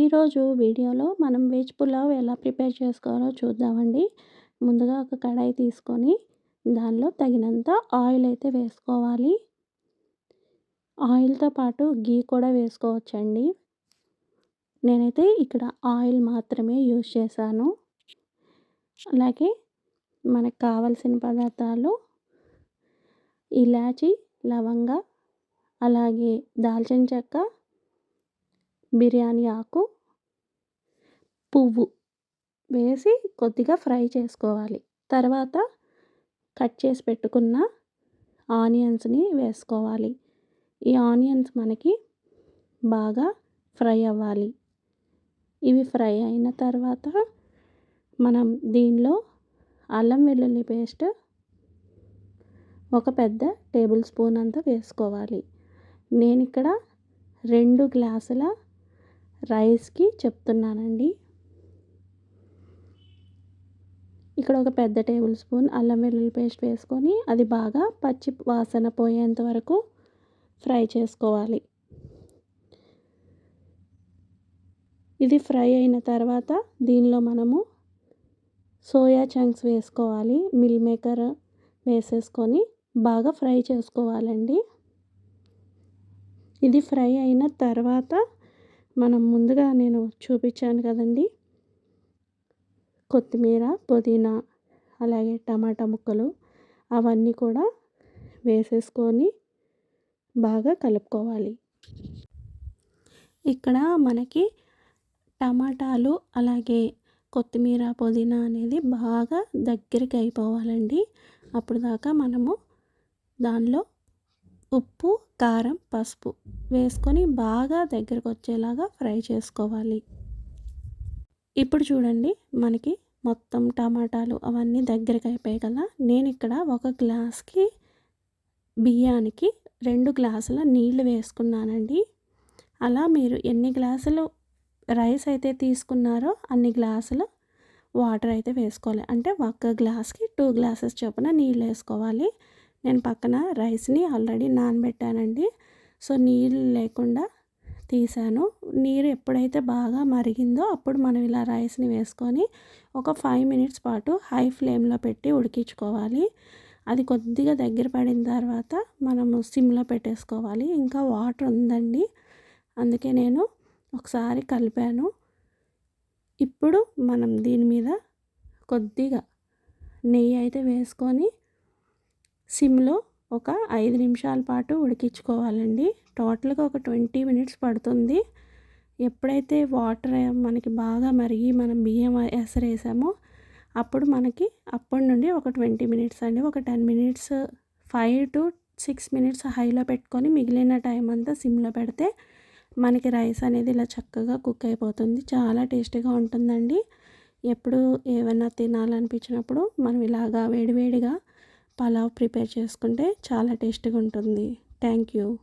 ఈరోజు వీడియోలో మనం వెజ్ పులావ్ ఎలా ప్రిపేర్ చేసుకోవాలో చూద్దామండి. ముందుగా ఒక కడాయి తీసుకొని దానిలో తగినంత ఆయిల్ అయితే వేసుకోవాలి. ఆయిల్తో పాటు గీ కూడా వేసుకోవచ్చండి. నేనైతే ఇక్కడ ఆయిల్ మాత్రమే యూజ్ చేశాను. అలాగే మనకు కావలసిన పదార్థాలు ఇలాచి లవంగ అలాగే దాల్చిన చెక్క బిర్యానీ ఆకు పువ్వు వేసి కొద్దిగా ఫ్రై చేసుకోవాలి. తర్వాత కట్ చేసి పెట్టుకున్న ఆనియన్స్ని వేసుకోవాలి. ఈ ఆనియన్స్ మనకి బాగా ఫ్రై అవ్వాలి. ఇవి ఫ్రై అయిన తర్వాత మనం దీనిలో అల్లం వెల్లుల్లి పేస్ట్ ఒక పెద్ద టేబుల్ స్పూన్ అంతా వేసుకోవాలి. నేను ఇక్కడ రెండు గ్లాసుల రైస్కి చెప్తున్నానండి. ఇక్కడ ఒక పెద్ద టేబుల్ స్పూన్ అల్లం వెల్లుల్లి పేస్ట్ వేసుకొని అది బాగా పచ్చి వాసన పోయేంత వరకు ఫ్రై చేసుకోవాలి. ఇది ఫ్రై అయిన తర్వాత దీనిలో మనము సోయా చంక్స్ వేసుకోవాలి. మిల్ మేకర్ వేసేసుకొని బాగా ఫ్రై చేసుకోవాలండి. ఇది ఫ్రై అయిన తర్వాత మనం ముందుగా నేను చూపించాను కదండి. కొత్తిమీర పుదీనా అలాగే టమాటా ముక్కలు అవన్నీ కూడా వేసేసుకొని బాగా కలుపుకోవాలి. ఇక్కడ మనకి టమాటాలు అలాగే కొత్తిమీర పుదీనా అనేది బాగా దగ్గరికి అయిపోవాలండి. అప్పుడు దాకా మనము దానిలో ఉప్పు కారం పసుపు వేసుకొని బాగా దగ్గరకు వచ్చేలాగా ఫ్రై చేసుకోవాలి. ఇప్పుడు చూడండి మనకి మొత్తం టమాటాలు అవన్నీ దగ్గరికి అయిపోయాయి కదా. నేను ఇక్కడ ఒక గ్లాస్కి బియ్యానికి రెండు గ్లాసుల నీళ్ళు వేసుకున్నానండి. అలా మీరు ఎన్ని గ్లాసులు రైస్ అయితే తీసుకున్నారో అన్ని గ్లాసులు వాటర్ అయితే వేసుకోవాలి. అంటే ఒక్క గ్లాస్కి టూ గ్లాసెస్ చొప్పున నీళ్ళు వేసుకోవాలి. నేను పక్కన రైస్ని ఆల్రెడీ నానబెట్టానండి. సో నీళ్ళు లేకుండా తీసాను. నీరు ఎప్పుడైతే బాగా మరిగిందో అప్పుడు మనం ఇలా రైస్ని వేసుకొని ఒక ఫైవ్ మినిట్స్ పాటు హై ఫ్లేమ్లో పెట్టి ఉడికించుకోవాలి. అది కొద్దిగా దగ్గర పడిన తర్వాత మనము సిమ్లో పెట్టేసుకోవాలి. ఇంకా వాటర్ ఉందండి. అందుకే నేను ఒకసారి కలిపాను. ఇప్పుడు మనం దీని మీద కొద్దిగా నెయ్యి అయితే వేసుకొని సిమ్లో ఒక ఐదు నిమిషాల పాటు ఉడికించుకోవాలండి. టోటల్గా ఒక ట్వంటీ మినిట్స్ పడుతుంది. ఎప్పుడైతే వాటర్ మనకి బాగా మరిగి మనం బియ్యం ఎసరేసామో అప్పుడు మనకి అప్పటి నుండి ఒక ట్వంటీ మినిట్స్ అండి. ఒక ten minutes five to six minutes హైలో పెట్టుకొని మిగిలిన టైం అంతా సిమ్లో పెడితే మనకి రైస్ అనేది ఇలా చక్కగా కుక్ అయిపోతుంది. చాలా టేస్టీగా ఉంటుందండి. ఎప్పుడు ఏమైనా తినాలనిపించినప్పుడు మనం ఇలాగా వేడివేడిగా పలావ్ ప్రిపేర్ చేసుకుంటే చాలా టేస్టీగా ఉంటుంది. Thank you